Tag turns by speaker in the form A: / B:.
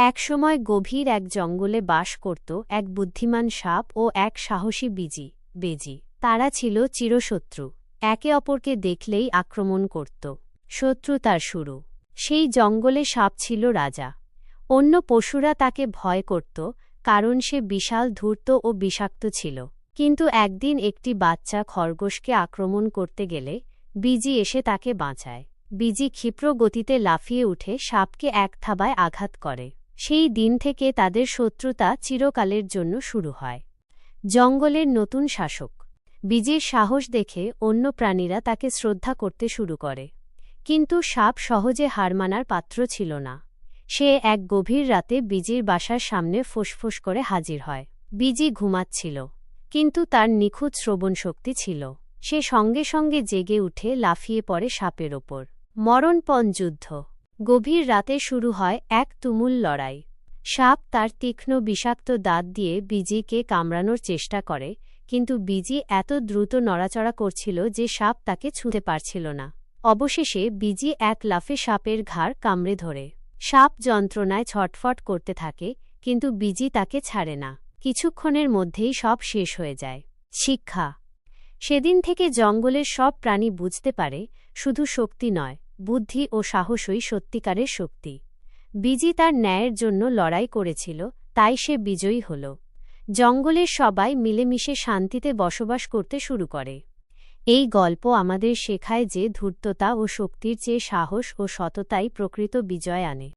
A: একসময় গভীর এক জঙ্গলে বাস করত এক বুদ্ধিমান সাপ ও এক সাহসী বিজি, বেজি। তারা ছিল চিরশত্রু, একে অপরকে দেখলেই আক্রমণ করত। শত্রুতার শুরু। সেই জঙ্গলে সাপ ছিল রাজা। অন্য পশুরা তাকে ভয় করত, কারণ সে বিশাল, ধূর্ত ও বিষাক্ত ছিল। কিন্তু একদিন একটি বাচ্চা খরগোশকে আক্রমণ করতে গেলে বিজি এসে তাকে বাঁচায়। বিজি ক্ষিপ্র গতিতে লাফিয়ে উঠে সাপকে এক থাবায় আঘাত করে। সেই দিন থেকে তাদের শত্রুতা চিরকালের জন্য শুরু হয়। জঙ্গলের নতুন শাসক। বিজির সাহস দেখে অন্য প্রাণীরা তাকে শ্রদ্ধা করতে শুরু করে। কিন্তু সাপ সহজে হার মানার পাত্র ছিল না। সে এক গভীর রাতে বিজির বাসার সামনে ফোঁসফোঁস করে হাজির হয়। বিজি ঘুমাচ্ছিল, কিন্তু তার নিখুঁত শ্রবণশক্তি ছিল। সে সঙ্গে সঙ্গে জেগে উঠে লাফিয়ে পড়ে সাপের ওপর। মরণপণ যুদ্ধ। গভীর রাতে শুরু হয় এক তুমুল লড়াই। সাপ তার তীক্ষ্ণ বিষাক্ত দাঁত দিয়ে বিজিকে কামড়ানোর চেষ্টা করে, কিন্তু বিজি এত দ্রুত নড়াচড়া করছিল যে সাপ তাকে ছুঁতে পারছিল না। অবশেষে বিজি এক লাফে সাপের ঘাড় কামড়ে ধরে। সাপ যন্ত্রণায় ছটফট করতে থাকে, কিন্তু বিজি তাকে ছাড়ে না। কিছুক্ষণের মধ্যেই সব শেষ হয়ে যায়। শিক্ষা সেদিন থেকে জঙ্গলের সব প্রাণী বুঝতে পারে, শুধু শক্তি নয়, বুদ্ধি ও সাহসই সত্যিকারের শক্তি। বিজি তার ন্যায়ের জন্য লড়াই করেছিল, তাই সে বিজয়ী হল। জঙ্গলের সবাই মিলেমিশে শান্তিতে বসবাস করতে শুরু করে। এই গল্প আমাদের শেখায় যে ধূর্ততা ও শক্তির চেয়ে সাহস ও সততাই প্রকৃত বিজয় আনে।